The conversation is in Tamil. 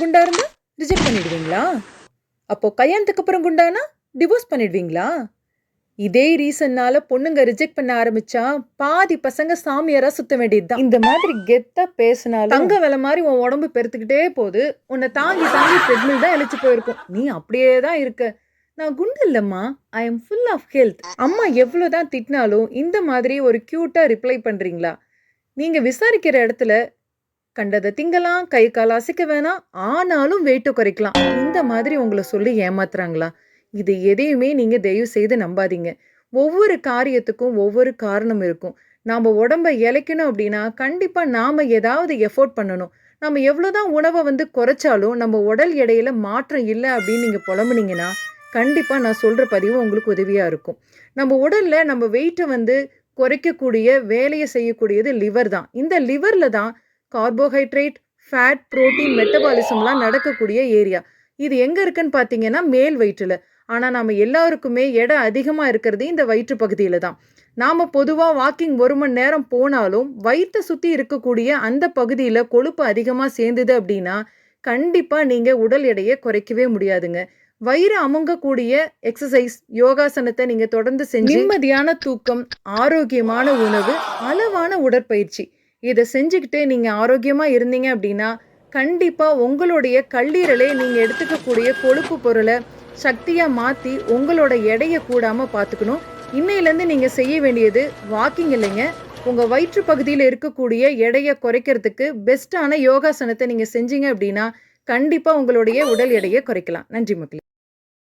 குண்டா இருந்தா ரிஜெக்ட் பண்ணிடுவீங்களா? அப்போ கல்யாணத்துக்கு அப்புறம் குண்டானா டிவோர்ஸ் பண்ணிடுவீங்களா? இதே ரீசன்னால பொண்ணுங்க ரிஜெக்ட் பண்ண ஆரம்பிச்சா பாதி பசங்க சாமியாரா சுத்த வேண்டியதுதான். இந்த மாதிரி கெத்தா பேசினாலும் தங்க விலை மாதிரி உன் உடம்பு பெருத்துக்கிட்டே போகுது. உன்னை தாங்கி தாங்கி ட்ரெட்மில் தான் இழைச்சு போயிருக்கும். நீ அப்படியே தான் இருக்க. நான் குண்டு இல்லம்மா. I am full of health அம்மா எவ்வளோதான் திட்டினாலும் இந்த மாதிரி ஒரு க்யூட்டா ரிப்ளை பண்றீங்களா? நீங்க விசாரிக்கிற இடத்துல கண்டதை. திங்கலாம் கை கால் அசைக்க வேணாம். ஆனாலும் வெயிட்டை குறைக்கலாம். இந்த மாதிரி உங்களை சொல்லி ஏமாத்துறாங்களா? இது எதையுமே நீங்கள் தயவு செய்து நம்பாதீங்க. ஒவ்வொரு காரியத்துக்கும் ஒவ்வொரு காரணம் இருக்கும். நாம் உடம்ப இழைக்கணும் அப்படின்னா கண்டிப்பாக நாம் ஏதாவது எஃபோர்ட் பண்ணணும். நம்ம எவ்வளோதான் உணவை வந்து குறைச்சாலும் நம்ம உடல் எடையில் மாற்றம் இல்லை அப்படின்னு நீங்கள் புலம்புனீங்கன்னா கண்டிப்பாக நான் சொல்கிற பதிவு உங்களுக்கு உதவியாக இருக்கும். நம்ம உடலில் நம்ம வெயிட்டை வந்து குறைக்கக்கூடிய வேலையை செய்யக்கூடியது லிவர் தான். இந்த லிவரில் தான் கார்போஹைட்ரேட் ஃபேட் புரோட்டீன் மெட்டபாலிசம்லாம் நடக்கக்கூடிய ஏரியா இது எங்கே இருக்குன்னு பார்த்தீங்கன்னா மேல் வயிற்றில். ஆனால் நாம் எல்லாருக்குமே எடை அதிகமாக இருக்கிறது இந்த வயிற்று பகுதியில் தான். நாம் பொதுவாக வாக்கிங் ஒரு மணி நேரம் போனாலும் வயிற்றை சுற்றி இருக்கக்கூடிய அந்த பகுதியில் கொழுப்பு அதிகமாக சேர்ந்தது அப்படின்னா கண்டிப்பாக நீங்கள் உடல் எடையை குறைக்கவே முடியாதுங்க. வயிறு அமுங்கக்கூடிய எக்ஸசைஸ் யோகாசனத்தை நீங்கள் தொடர்ந்து செஞ்சு நிம்மதியான தூக்கம் ஆரோக்கியமான உணவு அளவான உடற்பயிற்சி. இதை செஞ்சுக்கிட்டு நீங்கள் ஆரோக்கியமாக இருந்தீங்க அப்படின்னா கண்டிப்பாக உங்களுடைய கல்லீரலை நீங்கள் எடுத்துக்கக்கூடிய கொழுப்பு பொருளை சக்தியாக மாற்றி உங்களோட எடையை கூடாமல் பார்த்துக்கணும். இன்னையிலேருந்து நீங்கள் செய்ய வேண்டியது வாக்கிங் இல்லைங்க. உங்கள் வயிற்று பகுதியில் இருக்கக்கூடிய எடையை குறைக்கிறதுக்கு பெஸ்ட்டான யோகாசனத்தை நீங்கள் செஞ்சீங்க அப்படின்னா கண்டிப்பாக உங்களுடைய உடல் எடையை குறைக்கலாம். நன்றி மக்களே.